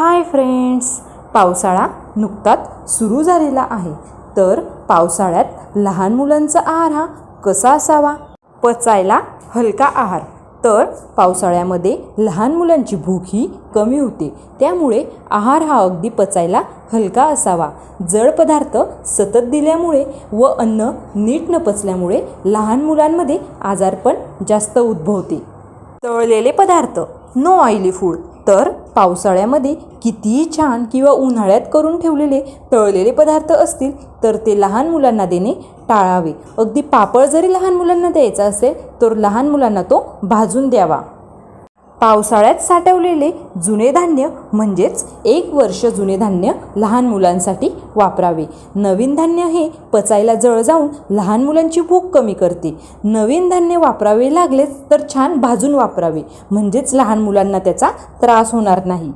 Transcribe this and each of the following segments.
Hi friends पावसाळा नुकताच सुरू झालेला आहे. तर पावसाळ्यात लहान मुलांचा आहार हा कसा असावा? पचायला हलका आहार. तर पावसाळ्यामध्ये लहान मुलांची भूक ही कमी होते. त्यामुळे आहार हा अगदी पचायला हलका असावा. जड पदार्थ सतत दिल्यामुळे व अन्न नीट न पचल्यामुळे लहान मुलांमध्ये आजारपण जास्त उद्भवते. तळलेले पदार्थ नो ऑइली फूड तर पावसाळ्यामध्ये कितीही छान किंवा उन्हाळ्यात करून ठेवलेले तळलेले पदार्थ असतील तर ते लहान मुलांना देणे टाळावे. अगदी पापड जरी लहान मुलांना द्यायचा असेल तर लहान मुलांना तो भाजून द्यावा. पावसाळ्यात साठवलेले जुने धान्य म्हणजेच एक वर्ष जुने धान्य लहान मुलांसाठी वापरावे. नवीन धान्य हे पचायला जळ जाऊन लहान मुलांची भूक कमी करते. नवीन धान्य वापरावे लागलेच तर छान भाजून वापरावे. म्हणजेच लहान मुलांना त्याचा त्रास होणार नाही.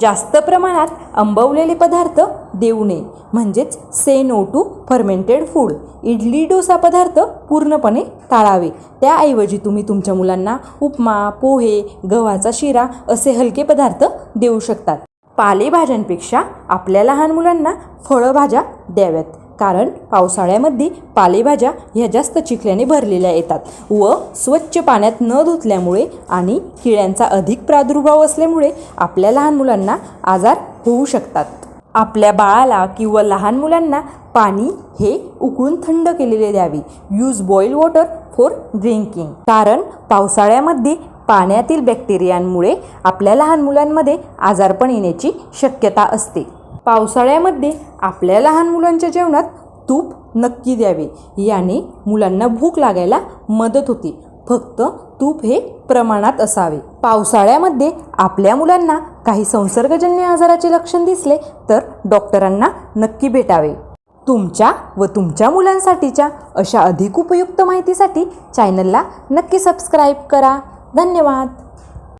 जास्त प्रमाणात आंबवलेले पदार्थ देऊ नये म्हणजेच say no to fermented food. Idli dosa पदार्थ पूर्णपणे टाळावे त्याऐवजी तुम्ही तुमच्या मुलांना उपमा पोहे गव्हाचा शिरा असे हलके पदार्थ देऊ शकतात. पालेभाज्यांपेक्षा आपल्या लहान मुलांना फळभाज्या द्याव्यात कारण पावसाळ्यामध्ये पालेभाज्या ह्या जास्त चिखल्याने भरलेल्या येतात व स्वच्छ पाण्यात न धुतल्यामुळे आणि किड्यांचा अधिक प्रादुर्भाव असल्यामुळे आपल्या लहान मुलांना आजार होऊ शकतात. आपल्या बाळाला किंवा लहान मुलांना पाणी हे उकळून थंड केलेले द्यावे. Use boil water for drinking कारण पावसाळ्यामध्ये पाण्यातील बॅक्टेरियांमुळे आपल्या लहान मुलांमध्ये आजारपण येण्याची शक्यता असते. पावसाळ्यामध्ये आपल्या लहान मुलांच्या जेवणात तूप नक्की द्यावे. याने मुलांना भूक लागायला मदत होते. फक्त तूप हे प्रमाणात असावे. पावसाळ्यामध्ये आपल्या मुलांना काही संसर्गजन्य आजाराचे लक्षण दिसले तर डॉक्टरांना नक्की भेटावे. तुमच्या व तुमच्या मुलांसाठीच्या अशा अधिक उपयुक्त माहितीसाठी चॅनलला नक्की सबस्क्राईब करा. धन्यवाद.